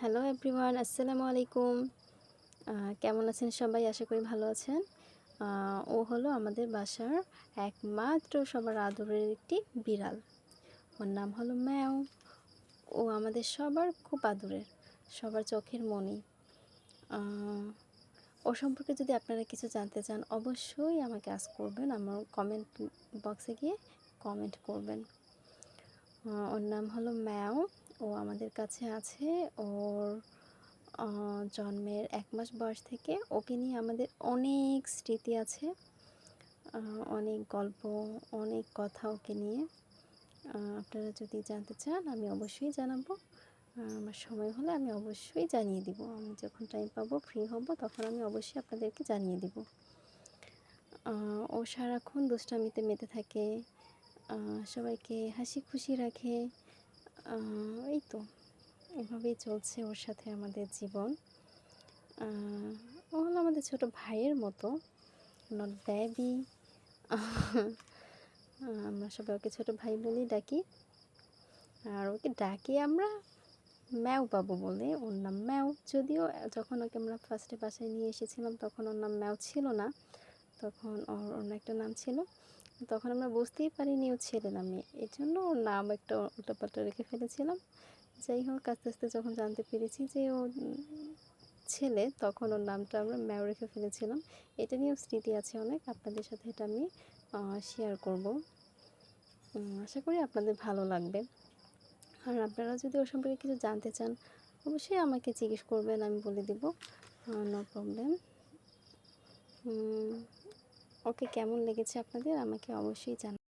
Hello everyone আসসালামু আলাইকুম কেমন আছেন সবাই? আশা করি ভালো আছেন। ও হলো আমাদের বাসার একমাত্র সবার আদরের একটি বিড়াল। ওর নাম হলো ম্যাও। ও আমাদের সবার খুব আদরের, সবার চোখের মনি। ও সম্পর্কে যদি আপনারা কিছু জানতে চান, অবশ্যই আমাকে আস করবেন। আমার কমেন্ট বক্সে গিয়ে কমেন্ট করবেন। ওর নাম হলো ম্যাও। ও আমাদের কাছে আছে। ওর জন্মের এক মাস বয়স থেকে ওকে নিয়ে আমাদের অনেক স্মৃতি আছে। অনেক গল্প, অনেক কথা ওকে নিয়ে। আপনারা যদি জানতে চান, আমি অবশ্যই জানাব। আমার সময় হলে আমি অবশ্যই জানিয়ে দিব। আমি যখন টাইম পাবো ফ্রি হব, তখন আমি অবশ্যই আপনাদেরকে জানিয়ে দিব। ও সারাক্ষণ দুষ্টামিতে মেতে থাকে। সবাইকে হাসি খুশি রাখে। এই তো। এভাবেই চলছে ওর সাথে আমাদের জীবন। ও হলো আমাদের ছোট ভাইয়ের মতো নট বেবি আমরা সবাই ওকে ছোট ভাই বলেই ডাকি। আর ওকে ডাকি আমরা ম্যাও পাবো বলে। ওর নাম ম্যাও। যদিও যখন ওকে আমরা ফার্স্টে বাসায় নিয়ে এসেছিলাম, তখন ওর নাম ম্যাও ছিল না। তখন ওর অন্য একটা নাম ছিল। তখন আমরা বুঝতেই পারিনি ও ছেলে নামে এই জন্য ওর নাম একটা উল্টাপাল্টা রেখে ফেলেছিলাম। যাই হোক, আস্তে আস্তে যখন জানতে পেরেছি যে ও ছেলে, তখন ওর নামটা আমরা ম্যাও রেখে ফেলেছিলাম। এটা নিয়েও স্মৃতি আছে অনেক। আপনাদের সাথে এটা আমি শেয়ার করব। আশা করি আপনাদের ভালো লাগবে। আর আপনারা যদি ওর সম্পর্কে কিছু জানতে চান, অবশ্যই আমাকে জিজ্ঞেস করবেন, আমি বলে দিব। নো প্রবলেম ওকে কেমন লেগেছে আপনাদের? আমাকে অবশ্যই জানান